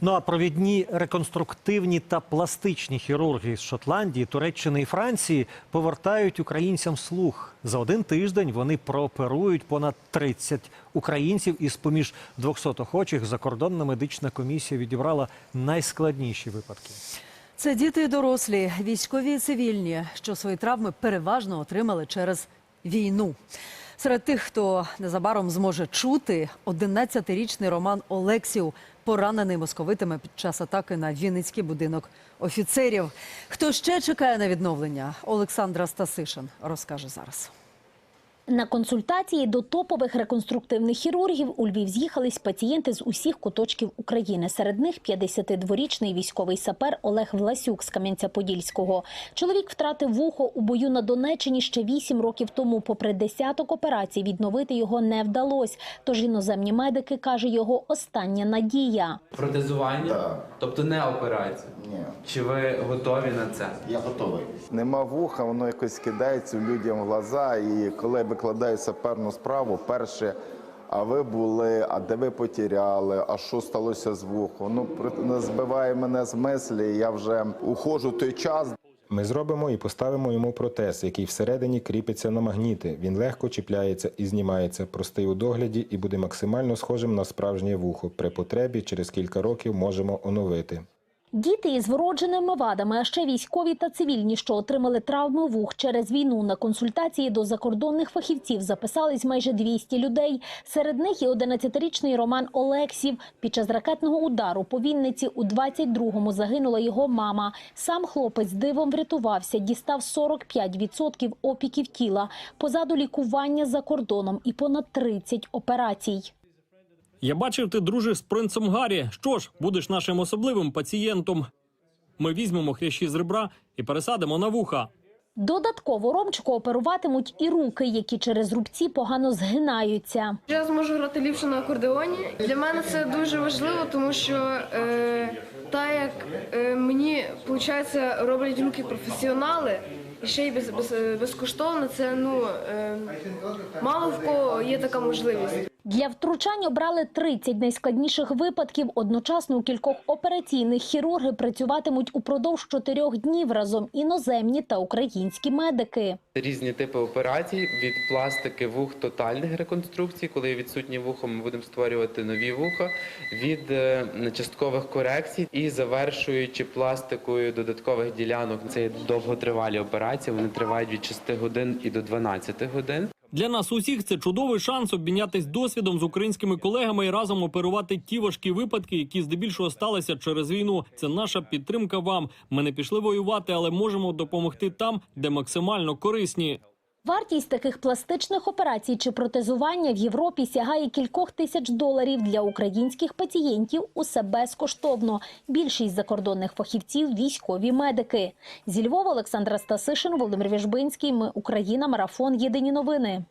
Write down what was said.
Ну а провідні реконструктивні та пластичні хірурги з Шотландії, Туреччини і Франції повертають українцям слух. За один тиждень вони прооперують понад 30 українців. Із поміж 200 охочих закордонна медична комісія відібрала найскладніші випадки. Це діти і дорослі, військові і цивільні, що свої травми переважно отримали через війну. Серед тих, хто незабаром зможе чути, 11-річний Роман Олексів, поранений московитами під час атаки на Вінницький будинок офіцерів. Хто ще чекає на відновлення? Олександра Стасишин розкаже зараз. На консультації до топових реконструктивних хірургів у Львів з'їхались пацієнти з усіх куточків України. Серед них 52-річний військовий сапер Олег Власюк з Кам'янця-Подільського. Чоловік втратив вухо у бою на Донеччині ще 8 років тому. Попри десяток операцій, відновити його не вдалось. Тож іноземні медики каже, його остання надія. Протезування? Так. Тобто не операція? Ні, Чи ви готові на це? я готовий. Нема вуха, воно якось кидається людям в глаза. І коли викладаю саперну справу, перше, а ви були, а де ви потеряли, а що сталося з вухом? Ну, збиває мене з мислі, я вже уходжу той час, Ми зробимо і поставимо йому протез, який всередині кріпиться на магніти. Він легко чіпляється і знімається, простий у догляді і буде максимально схожим на справжнє вухо. При потребі через кілька років можемо оновити. Діти із вродженими вадами, а ще військові та цивільні, що отримали травми вух через війну на консультації до закордонних фахівців, записались майже 200 людей. Серед них і 11-річний Роман Олексів. Під час ракетного удару по Вінниці у 22-му загинула його мама. Сам хлопець дивом врятувався, дістав 45% опіків тіла. Позаду лікування за кордоном і понад 30 операцій. Я бачив, ти дружиш з принцем Гаррі. Що ж, будеш нашим особливим пацієнтом. Ми візьмемо хрящі з ребра і пересадимо на вуха. Додатково Ромчику оперуватимуть і руки, які через рубці погано згинаються. Я зможу грати ліпше на акордеоні. Для мене це дуже важливо, тому що е, так як е, мені виходить, роблять руки професіонали, і ще й без, без, безкоштовно, це ну е, мало в кого є така можливість. Для втручань обрали 30 найскладніших випадків. Одночасно у кількох операційних хірурги працюватимуть упродовж чотирьох днів разом іноземні та українські медики. Різні типи операцій від пластики вух тотальних реконструкцій, коли відсутні вухо, ми будемо створювати нові вуха, від е, часткових корекцій і завершуючи пластикою додаткових ділянок. Це довготривалі операції. Вони тривають від 6 годин і до 12 годин. Для нас усіх це чудовий шанс обмінятись досвідом з українськими колегами і разом оперувати ті важкі випадки, які здебільшого сталися через війну. Це наша підтримка вам. Ми не пішли воювати, але можемо допомогти там, де максимально корисні. Вартість таких пластичних операцій чи протезування в Європі сягає кількох тисяч доларів для українських пацієнтів. Усе безкоштовно. Більшість закордонних фахівців військові медики. Зі Львова Олександра Стасишин, Володимир Віжбинський. Ми Україна. Марафон. Єдині новини.